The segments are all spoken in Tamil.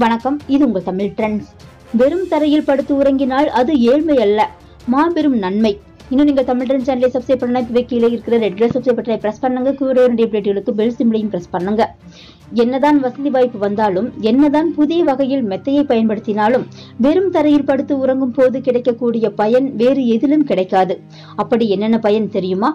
வணக்கம் இது உங்கள் தமிழ் ட்ரெண்ட்ஸ். வெறும் தரையில் படுத்து உறங்கினால் அது ஏழ்மை அல்ல மாபெரும் நன்மை. இன்னும் நீங்கள் தமிழ் ட்ரெண்ட் சேனலை சப்ஸ்கிரைப் பண்ணலாம் இப்போ கீழே இருக்கிற ரெட் கலர் சப்ஸ்கிரைப் பட்டனை பிரஸ் பண்ணுங்க. கூட வேண்டிய அப்டேட்டுகளுக்கு பெல் சிம்பிளையும் பிரஸ் பண்ணுங்க. என்னதான் வசதி வாய்ப்பு வந்தாலும் என்னதான் புதிய வகையில் மெத்தையை பயன்படுத்தினாலும் வெறும் தரையில் படுத்து உறங்கும் போது கிடைக்கக்கூடிய பயன் வேறு எதிலும் கிடைக்காது. அப்படி என்னென்ன பயன் தெரியுமா?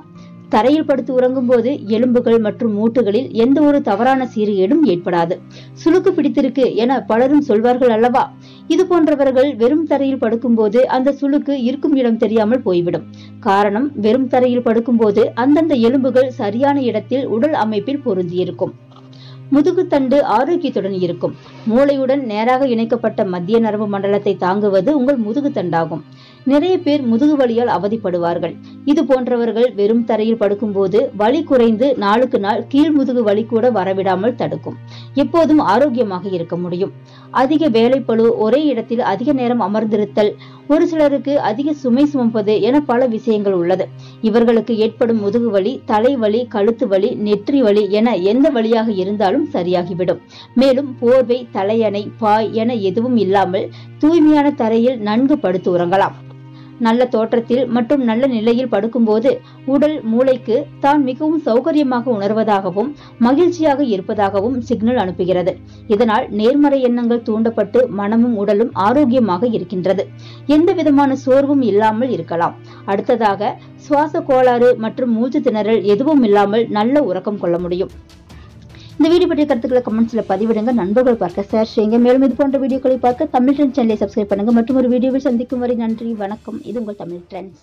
தரையில் படுத்து உறங்கும் போது எலும்புகள் மற்றும் மூட்டுகளில் எந்த ஒரு தவறான சீரியடும் ஏற்படாது. சுளுக்கு பிடித்திருக்கு என பலரும் சொல்வார்கள் அல்லவா? இது போன்றவர்கள் வெறும் தரையில் படுக்கும்போது அந்த சுளுக்கு இருக்கும் இடம் தெரியாமல் போய்விடும். காரணம் வெறும் தரையில் படுக்கும்போது அந்தந்த எலும்புகள் சரியான இடத்தில் உடல் அமைப்பில் பொருந்தியிருக்கும். முதுகுத்தண்டு ஆரோக்கியத்துடன் இருக்கும். மூளையுடன் நேராக இணைக்கப்பட்ட மத்திய நரம்பு மண்டலத்தை தாங்குவது உங்கள் முதுகுத்தண்டாகும் நிறைய பேர் முதுகு வலியால் அவதிப்படுவார்கள். இது போன்றவர்கள் வெறும் தரையில் படுக்கும்போது வலி குறைந்து நாளுக்கு நாள் கீழ் முதுகு வலி கூட வரவிடாமல் தடுக்கும். எப்போதும் ஆரோக்கியமாக இருக்க முடியும். அதிக வேலைப்பழு ஒரே இடத்தில் அதிக நேரம் அமர்ந்திருத்தல் ஒரு சிலருக்கு அதிக சுமை சுமப்பது என பல விஷயங்கள் உள்ளது. இவர்களுக்கு ஏற்படும் முதுகு வலி தலைவலி கழுத்து வலி நெற்றி வலி என எந்த வழியாக இருந்தாலும் சரியாகிவிடும். மேலும் போர்வை தலையணை பாய் என எதுவும் இல்லாமல் தூய்மையான தரையில் நன்கு படுத்து உறங்கலாம். நல்ல தோற்றத்தில் மற்றும் நல்ல நிலையில் படுக்கும்போது உடல் மூளைக்கு தான் மிகவும் சௌகரியமாக உணர்வதாகவும் மகிழ்ச்சியாக இருப்பதாகவும் சிக்னல் அனுப்புகிறது. இதனால் நேர்மறை எண்ணங்கள் தூண்டப்பட்டு மனமும் உடலும் ஆரோக்கியமாக இருக்கின்றது. எந்த விதமான சோர்வும் இல்லாமல் இருக்கலாம். அடுத்ததாக சுவாச கோளாறு மற்றும் மூச்சு திணறல் எதுவும் இல்லாமல் நல்ல உறக்கம் கொள்ள முடியும். இந்த வீடியோ பற்றிய கருத்துக்களை கமெண்ட்ஸில் பதிவிடுங்க. நண்பர்கள் பார்க்க ஷேர் செய்யுங்க. மேலும் இது போன்ற வீடியோக்களை பார்க்க தமிழ் ட்ரெண்ட் சேனலை சப்ஸ்கிரைப் பண்ணுங்க. மற்றும் ஒரு வீடியோவில் சந்திக்கும் வரை நன்றி வணக்கம். இது உங்கள் தமிழ் ட்ரெண்ட்ஸ்